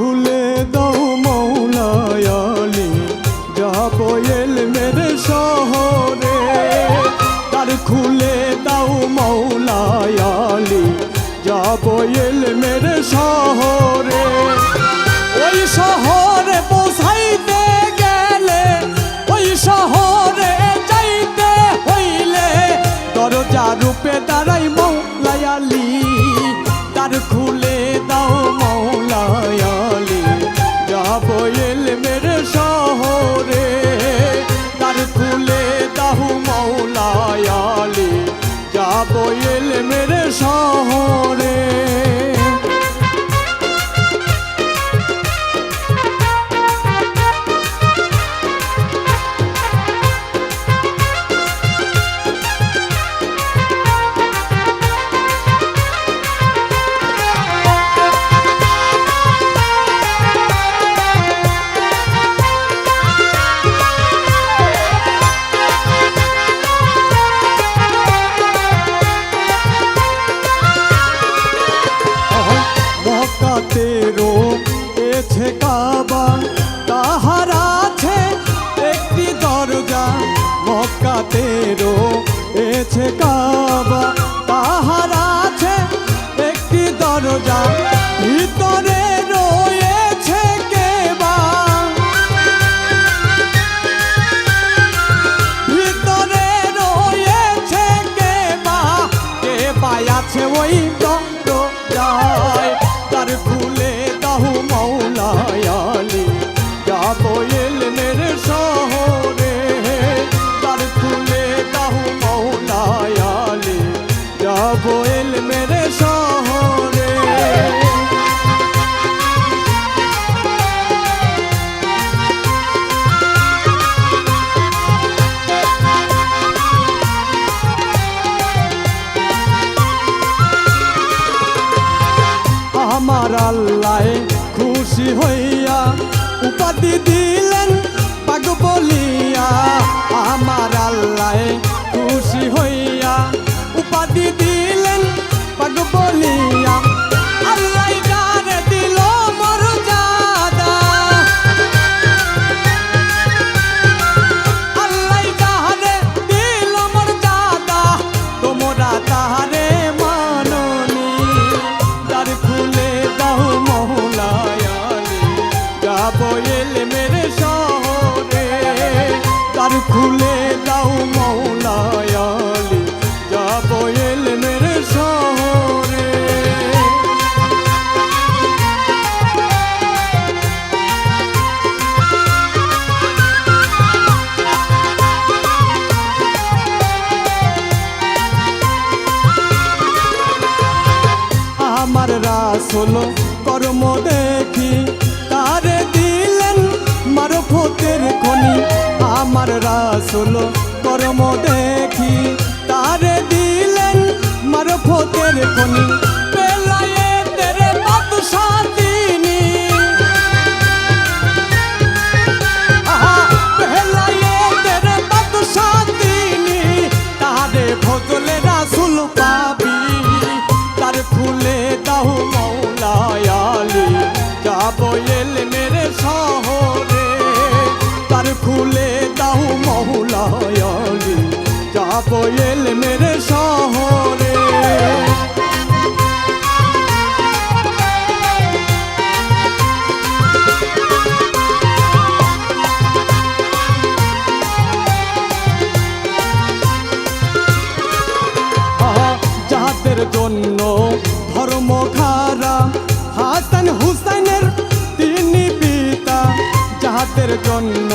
ভুল বাবা পাহারা আছে একটি দরজা দিলেন পাগ বলি। খুলে দাও মৌলায়ালি, যাব এল মেরে শহরে। আমার রাস হলো কর্ম দেখি, তার দিলেন মারফতের খনি। আমার রাসুল কর্ম দেখি। তারে দিলেন মারফতের কনি যাব এল মেরে শহরে। যাহাদের জন্য ধর্ম খারা হাসান হুসাইনের তিনি পিতা যাহাদের জন্য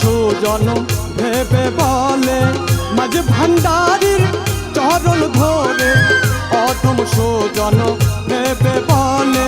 সুজন ভেবে বলে মাঝে ভান্ডারির চরণ ধরে অটম সুজন ভেবে বলে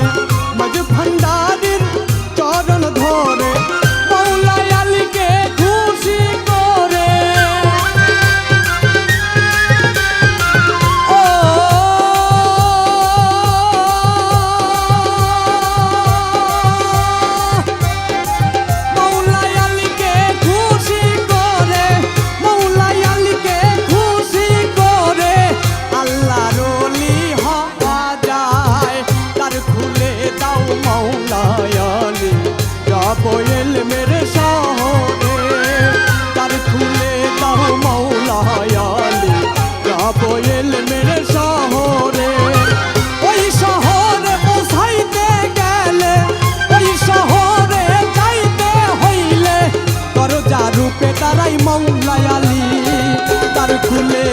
রূপে তারাই মৌলায়ালি তার খুলে